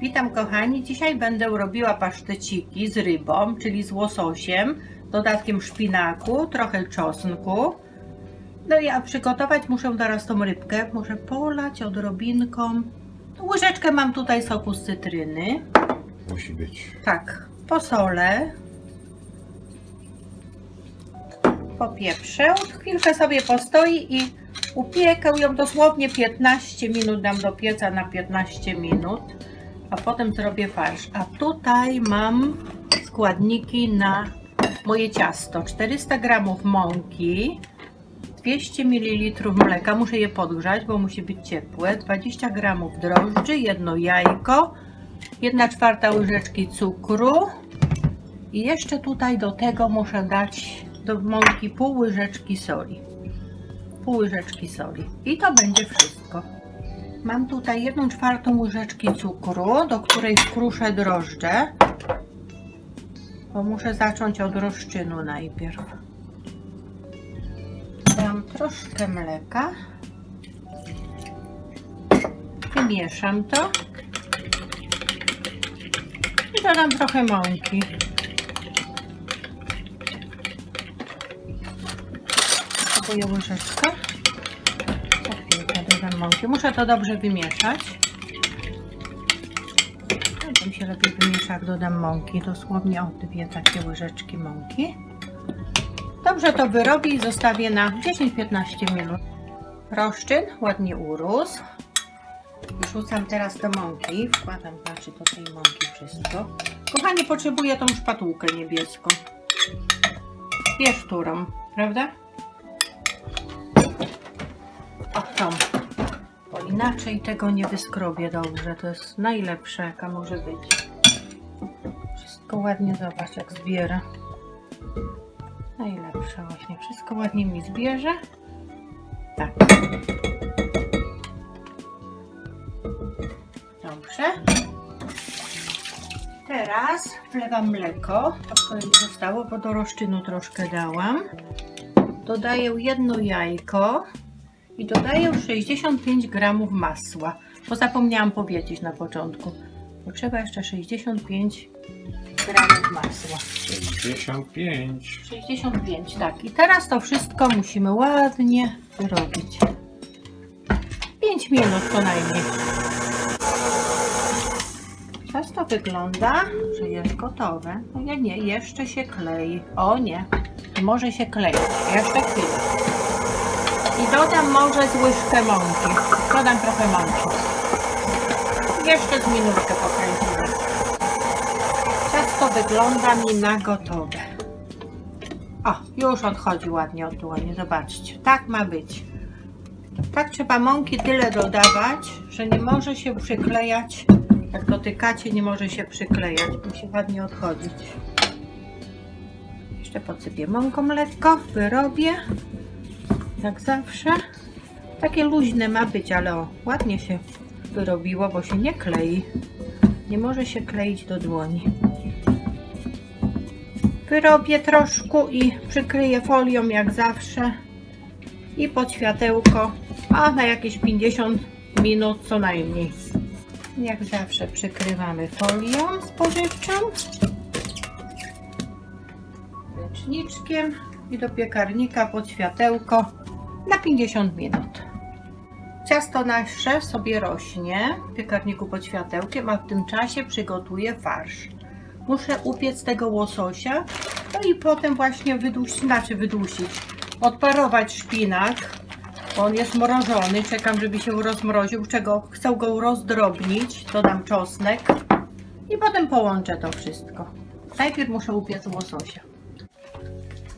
Witam kochani, dzisiaj będę robiła paszteciki z rybą, czyli z łososiem, dodatkiem szpinaku, trochę czosnku. No i a przygotować muszę teraz tą rybkę, muszę polać odrobinką. Łyżeczkę mam tutaj soku z cytryny. Musi być. Tak, posolę. Popieprzę. Chwilkę sobie postoi i upiekę ją dosłownie 15 minut. Dam do pieca na 15 minut, a potem zrobię farsz. A tutaj mam składniki na moje ciasto. 400 g mąki, 200 ml mleka, muszę je podgrzać, bo musi być ciepłe, 20 g drożdży, jedno jajko, 1 czwarta łyżeczki cukru i jeszcze tutaj do tego muszę dać do mąki pół łyżeczki soli. Pół łyżeczki soli. I to będzie wszystko. Mam tutaj 1 czwartą łyżeczki cukru, do której skruszę drożdże. Bo muszę zacząć od rozczynu najpierw. Dam troszkę mleka. Wymieszam to. I dodam trochę mąki. Kupuję łyżeczkę. Mąki. Muszę to dobrze wymieszać. Potem się lepiej wymiesza, jak dodam mąki. Dosłownie o dwie takie łyżeczki mąki. Dobrze to wyrobię i zostawię na 10-15 minut. Roszczyn ładnie urósł. Wrzucam teraz do mąki. Wkładam znaczy do tej mąki wszystko. Kochanie, potrzebuję tą szpatułkę niebieską. Wiesz, którą, prawda? O, tą. Inaczej tego nie wyskrobię dobrze. To jest najlepsze, jaka może być. Wszystko ładnie, zobacz jak zbiera. Najlepsze właśnie. Wszystko ładnie mi zbierze. Tak. Dobrze. Teraz wlewam mleko. To mi zostało, bo do roszczynu troszkę dałam. Dodaję jedno jajko i dodaję 65 gramów masła. Bo zapomniałam powiedzieć na początku. Potrzeba jeszcze 65 gramów masła. 65. 65, tak. I teraz to wszystko musimy ładnie wyrobić. 5 minut co najmniej. Ciasto wygląda, że jest gotowe. No nie, nie, jeszcze się klei. O nie, może się kleić. Jeszcze chwilę. I dodam może z łyżkę mąki. Dodam trochę mąki. Jeszcze z minutkę pokręcimy. Ciasto wygląda mi na gotowe. O, już odchodzi ładnie od dłoni, zobaczcie. Tak ma być. Tak trzeba mąki tyle dodawać, że nie może się przyklejać. Jak dotykacie, nie może się przyklejać. Musi ładnie odchodzić. Jeszcze podsypię mąką lekko, wyrobię. Jak zawsze. Takie luźne ma być, ale o, ładnie się wyrobiło, bo się nie klei. Nie może się kleić do dłoni. Wyrobię troszkę i przykryję folią jak zawsze. I pod światełko, a na jakieś 50 minut co najmniej. Jak zawsze przykrywamy folią spożywczą. Leczniczkiem i do piekarnika pod światełko na 50 minut. Ciasto nasze sobie rośnie w piekarniku pod światełkiem, a w tym czasie przygotuję farsz. Muszę upiec tego łososia, no i potem właśnie wydusić, znaczy wydusić, odparować szpinak, on jest mrożony, czekam, żeby się rozmroził, czego chcę go rozdrobnić, dodam czosnek i potem połączę to wszystko. Najpierw muszę upiec łososia.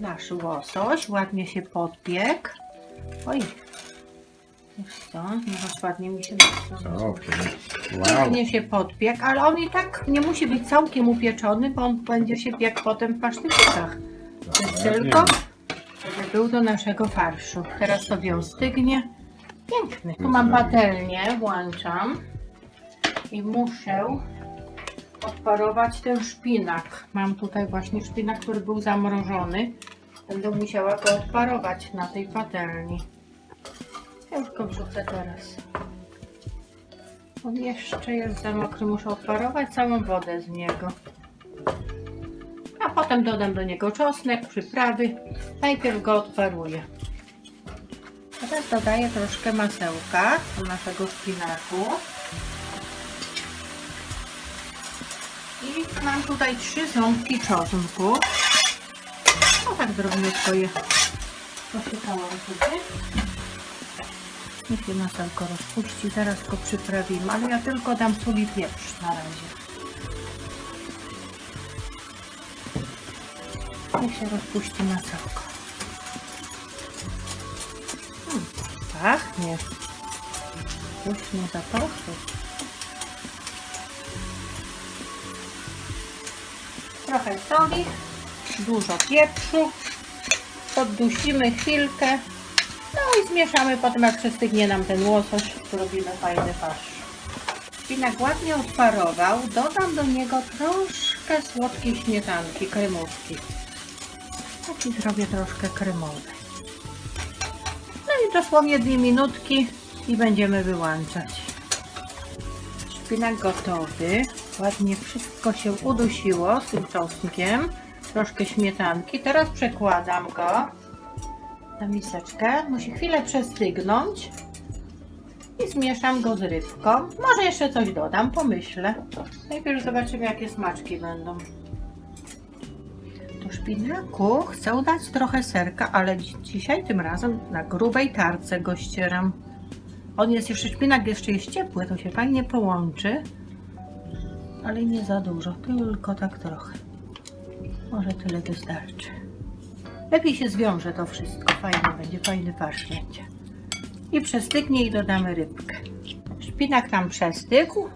Nasz łosoś ładnie się podpiekł. Oj, wiesz co, nie ładnie mi się Okej. Wow. Pięknie się podpiekł, ale on i tak nie musi być całkiem upieczony, bo on będzie się piekł potem w pasztyczkach. To jest tylko, żeby był do naszego farszu. Teraz sobie on stygnie. Piękny. Tu mam patelnię, włączam i muszę odparować ten szpinak. Mam tutaj właśnie szpinak, który był zamrożony. Będę musiała go odparować na tej patelni. Ja już go wrzucę teraz. On jeszcze jest za mokry, muszę odparować całą wodę z niego. A potem dodam do niego czosnek, przyprawy. Najpierw go odparuję. Teraz dodaję troszkę masełka do naszego szpinaku. I mam tutaj trzy ząbki czosnku. Tak zrobimy swoje. Posypałam sobie. Niech się masełko rozpuści, zaraz go przyprawimy, ale ja tylko dam sól i pieprz na razie. Niech się rozpuści masełko. Hmm, pachnie. Pysznie zapachy. Trochę soli, dużo pieprzu. Poddusimy chwilkę. No i zmieszamy potem, jak przystygnie nam ten łosoś, zrobimy fajny farsz. Szpinak ładnie odparował. Dodam do niego troszkę słodkiej śmietanki, kremówki. Taki zrobię troszkę kremowy. No i dosłownie dwie minutki i będziemy wyłączać. Szpinak gotowy. Ładnie wszystko się udusiło z tym czosnkiem. Troszkę śmietanki. Teraz przekładam go na miseczkę. Musi chwilę przestygnąć. I zmieszam go z rybką. Może jeszcze coś dodam, pomyślę. Najpierw zobaczymy, jakie smaczki będą. Do szpinaku chcę dać trochę serka, ale dzi- dzisiaj tym razem na grubej tarce go ścieram. On jest jeszcze, szpinak jeszcze jest ciepły, to się fajnie połączy. Ale nie za dużo, tylko tak trochę. Może tyle wystarczy. Lepiej się zwiąże to wszystko, fajnie będzie, fajny farsz będzie. I przestygnie i dodamy rybkę. Szpinak nam przestygł,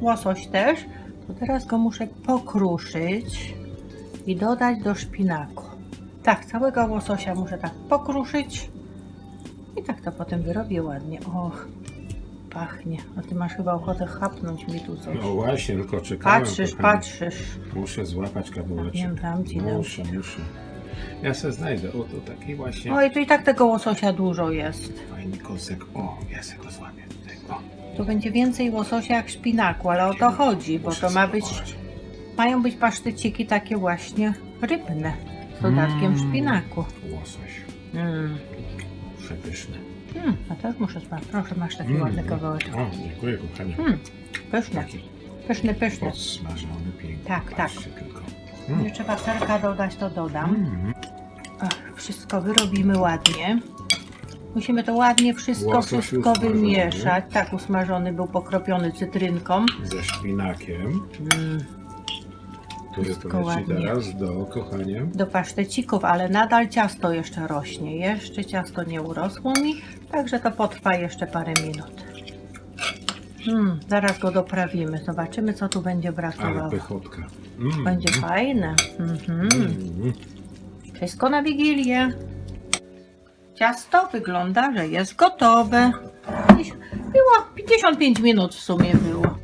łosoś też. To teraz go muszę pokruszyć i dodać do szpinaku. Tak, całego łososia muszę tak pokruszyć i tak to potem wyrobię ładnie. Och, pachnie. A ty masz chyba ochotę chapnąć mi tu coś. No właśnie, tylko czekałem. Patrzysz, kochani. patrzysz. Muszę złapać kawałeczek. Wiem, dam ci, dam. Muszę, muszę. Ja se znajdę. O, to taki właśnie Oj, tu i tak tego łososia dużo jest. fajny kosek. O, ja se go złapię tutaj. O, Tu będzie więcej łososia jak szpinaku, ale o to chodzi, bo muszę to ma być, spróbować. mają być pasztyciki takie właśnie rybne z dodatkiem Mm. szpinaku. Łosoś. Mm. Przepyszny. Mm, a teraz muszę spać. Proszę, masz taki Mm. ładny kawałeczek. O, dziękuję kochanie. Mm, pyszne, Taki pyszny, pyszny. podsmażony, piękny. Tak, Patrzcie tylko. Nie trzeba serka dodać, to dodam. Mm. Ach, wszystko wyrobimy ładnie. Musimy to ładnie wszystko, Łosoś wszystko usmażony. wymieszać. Tak, usmażony był pokropiony cytrynką. Ze szpinakiem, Mm, Wszystko poleci ładnie. teraz do, kochanie. do pasztecików, ale nadal ciasto jeszcze rośnie. Jeszcze ciasto nie urosło mi, także to potrwa jeszcze parę minut. Hmm, zaraz go doprawimy. Zobaczymy, co tu będzie Ale brakowało. pychotka. Mm. Będzie fajne. Mhm. Mm. Wszystko na Wigilię. Ciasto wygląda, że jest gotowe. Dziś Było 55 minut w sumie było.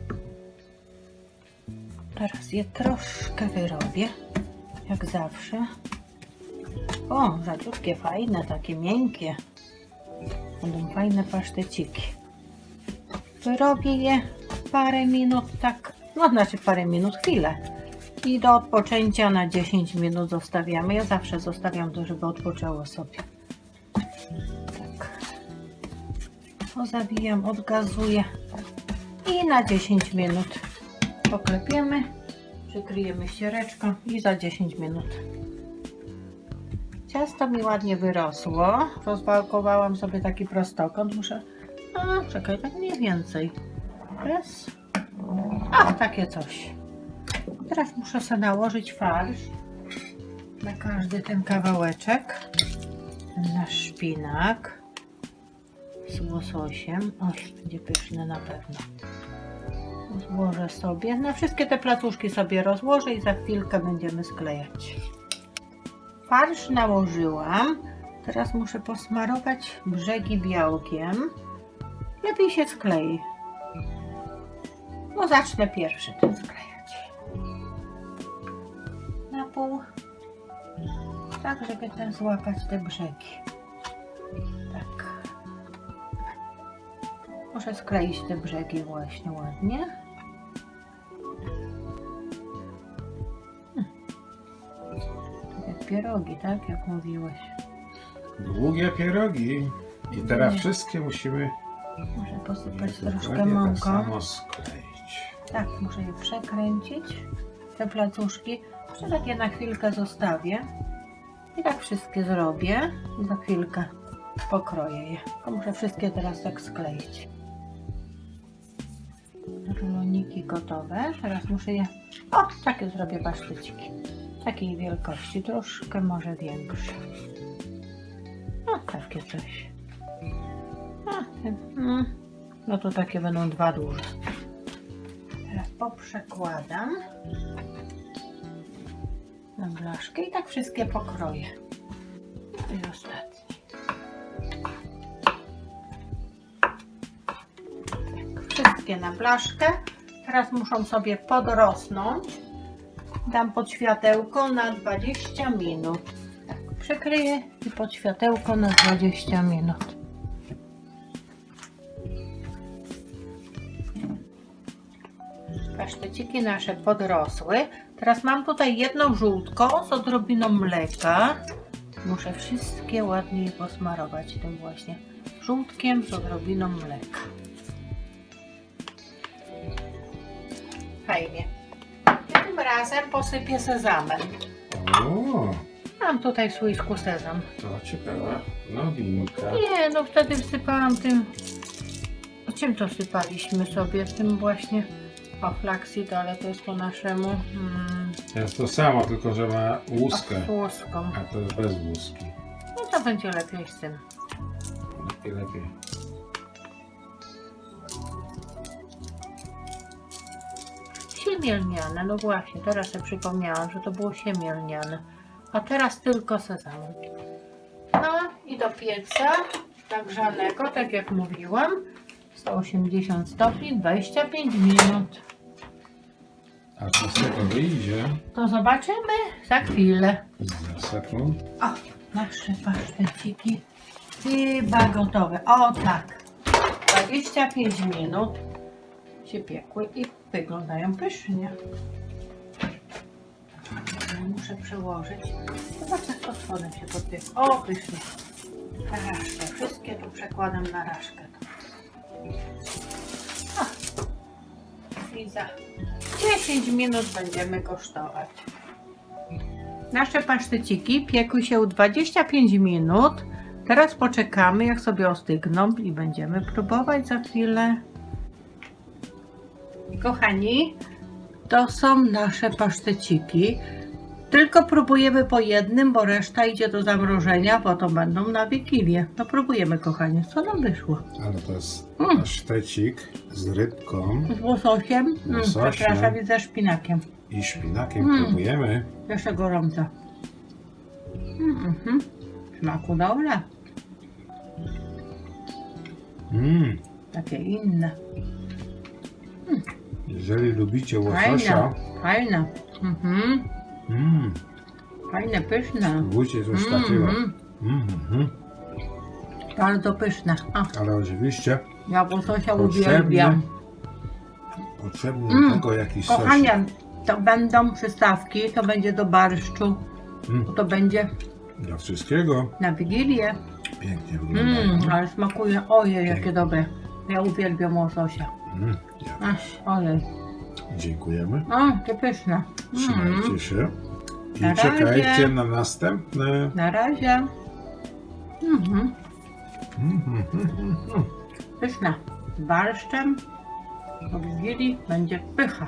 Teraz je troszkę wyrobię, jak zawsze. O, rzadziutkie, fajne, takie miękkie. Będą fajne paszteciki. Wyrobię je parę minut, tak, no znaczy parę minut, chwilę. I do odpoczęcia na 10 minut zostawiamy. Ja zawsze zostawiam to, żeby odpoczęło sobie. Tak. To zawijam, odgazuję. I na 10 minut poklepiemy, przykryjemy ściereczką i za 10 minut. Ciasto mi ładnie wyrosło. Rozwałkowałam sobie taki prostokąt. Muszę. A, czekaj, tak mniej więcej. Raz. A, takie coś. Teraz muszę sobie nałożyć farsz na każdy ten kawałeczek. Nasz szpinak z łososiem. Oj, będzie pyszny na pewno. Złożę sobie. Na wszystkie te placuszki sobie rozłożę i za chwilkę będziemy sklejać. Farsz nałożyłam. Teraz muszę posmarować brzegi białkiem. Lepiej się sklei. No zacznę pierwszy ten sklejać. Na pół. Tak, żeby ten złapać te brzegi. Tak. Muszę skleić te brzegi właśnie ładnie. Pierogi, tak? Jak mówiłeś. Długie pierogi. I teraz wszystkie musimy Muszę posypać troszkę dokładnie tak mąką. samo skleić. Tak, muszę je przekręcić. Te placuszki. Jeszcze tak je na chwilkę zostawię. I tak wszystkie zrobię. I za chwilkę pokroję je. To muszę wszystkie teraz tak skleić. Ruloniki gotowe. Teraz muszę je... O, takie zrobię pasztyciki. Takiej wielkości. Troszkę może większe. No, takie coś. A, mm, no to takie będą dwa duże. Teraz poprzekładam na blaszkę i tak wszystkie pokroję. I ostatni. Tak, wszystkie na blaszkę. Teraz muszą sobie podrosnąć. Dam pod światełko na 20 minut. Tak, przykryję i pod światełko na 20 minut. Paszteciki nasze podrosły. Teraz mam tutaj jedną żółtką z odrobiną mleka. Muszę wszystkie ładnie posmarować tym właśnie żółtkiem z odrobiną mleka. Fajnie. Razem posypię sezamem. O, Mam tutaj w słoiczku sezam. to ciekawa nowinka. Nie, no wtedy wsypałam tym... O czym to sypaliśmy sobie? Tym właśnie... O, flaxseed, ale to jest po naszemu... Hmm, To jest to samo, tylko że ma łuskę. łuską. A to jest bez łuski. No to będzie lepiej z tym. Lepiej, lepiej. Siemielniane, no właśnie, teraz sobie przypomniałam, że to było siemielniane. A teraz tylko sezam. No i do pieca nagrzanego, tak jak mówiłam, 180 stopni, 25 minut. A co z tego wyjdzie? To zobaczymy za chwilę. Za sekund. O, nasze paszteciki chyba gotowe. O tak, 25 minut się piekły i wyglądają pysznie. Muszę przełożyć. Zobacz jak pod spodem się podpiekło. O, pysznie. Raszkę. Wszystkie tu przekładam na raszkę. I za 10 minut będziemy kosztować. Nasze paszteciki piekły się 25 minut. Teraz poczekamy, jak sobie ostygną i będziemy próbować za chwilę. Kochani, to są nasze paszteciki. Tylko próbujemy po jednym, bo reszta idzie do zamrożenia, bo to będą na Wigilię. No próbujemy, kochanie, co nam wyszło? Ale to jest Mm. pasztecik z rybką Z łososiem, mm, Łososiem. przepraszam, i ze szpinakiem. i szpinakiem. Mm. Próbujemy. Jeszcze gorąca. Mm, mhm. Smaku dobre. Mm. Takie inne. Jeżeli lubicie łososia, fajne. Mhm. mm. Fajne, pyszne. spróbujcie coś takiego. Mhm. Mm, mm. Bardzo pyszne. A, Ale oczywiście ja łososia Potrzebny uwielbiam. potrzebny Mm. do tego jakiś. Kochanie, to będą przystawki, to będzie do barszczu, Mm. to będzie Do wszystkiego. na Wigilię. Pięknie wygląda. Mm, ale smakuje, ojej, jakie dobre. Ja uwielbiam łososia. Mm. Ja. Aż, ojej. Dziękujemy. O, jakie pyszne. Mm. Trzymajcie się. I Na razie. czekajcie na następne. Na razie. Mhm. Mm, mm, mm, mm, mm. Pyszne. Z barszczem. Po Wigilii będzie pycha.